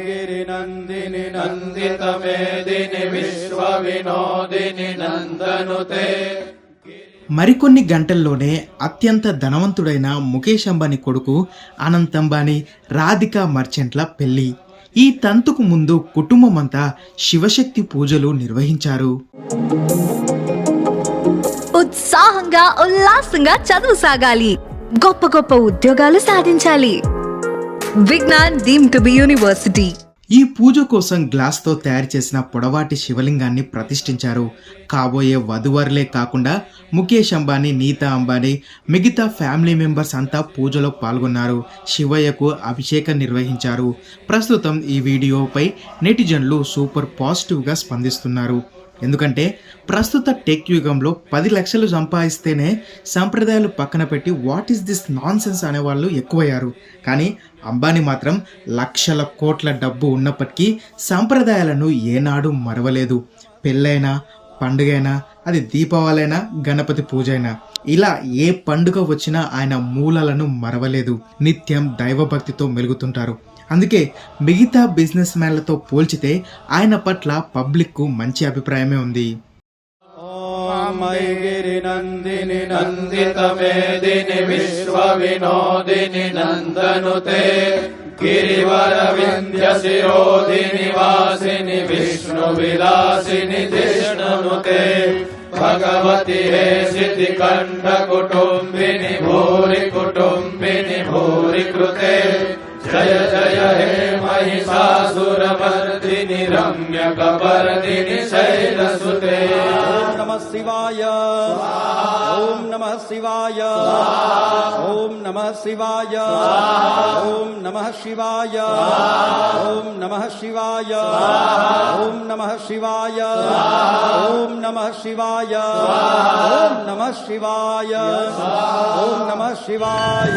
गिरिनन्दिनि నందితమేదిని విశ్వవినోదిని నందనుతే మరికొన్ని గంటల్లోనే అత్యంత ధనవంతుడైన ముఖేష్ అంబానీ కొడుకు అనంత్ అంబానీ రాధికా మర్చెంట్ల పెళ్లి ఈ తంతుకు ముందు కుటుంబమంతా శివశక్తి పూజలు నిర్వహించారు ఉత్సాహంగా ఉల్లాసంగా చదువు సాగాలి గొప్ప గొప్ప ఉద్యోగాలు సాధించాలి Vignan deemed to be university. ఈ పూజ కోసం గ్లాస్తో తయారు చేసిన పొడవాటి శివలింగాన్ని ప్రతిష్ఠించారు. కాబోయే వధువరులే కాకుండా ముఖేష్ అంబానీ నీతా అంబానీ మిగతా ఫ్యామిలీ మెంబర్స్ అంతా పూజలో పాల్గొన్నారు. శివయ్యకు అభిషేకం నిర్వహించారు. ప్రస్తుతం ఈ వీడియోపై నెటిజన్లు సూపర్ పాజిటివ్గా స్పందిస్తున్నారు. ఎందుకంటే ప్రస్తుత టెక్ యుగంలో పది లక్షలు సంపాదిస్తేనే సంప్రదాయాలు పక్కన పెట్టి what is this nonsense అనేవాళ్ళు ఎక్కువయ్యారు. కానీ అంబానీ మాత్రం లక్షల కోట్ల డబ్బు ఉన్నప్పటికీ సంప్రదాయాలను ఏనాడు మరవలేదు. పెళ్ళైనా పండుగైనా అది దీపావళైనా గణపతి పూజ అయినా ఇలా ఏ పండుగ వచ్చినా ఆయన మూలాలను మరవలేదు నిత్యం దైవభక్తితో మెలుగుతుంటారు అందుకే మిగతా బిజినెస్ మ్యాన్లతో పోల్చితే ఆయన పట్ల పబ్లిక్కు మంచి అభిప్రాయమే ఉంది ॐ गिरिनन्दिनि నందితమేదిని విశ్వవినోదిని నందనుతే గిరివరవింధ్యశిరోధిని వాసిని విష్ణు भगवति हे सिद्धिकण्ठकुटुम्बिनि भूरि कुटुंबिनी भूरि कृते। जय जय हे महिषासुरमर्दिनि रम्यकपर्दिनि शैलसुते। नमः शिवाय ॐ नमः शिवाय ॐ नमः शिवाय ॐ नमः शिवाय ॐ नमः शिवाय ॐ नमः शिवाय ॐ नमः शिवाय ॐ नमः शिवाय ॐ नमः शिवाय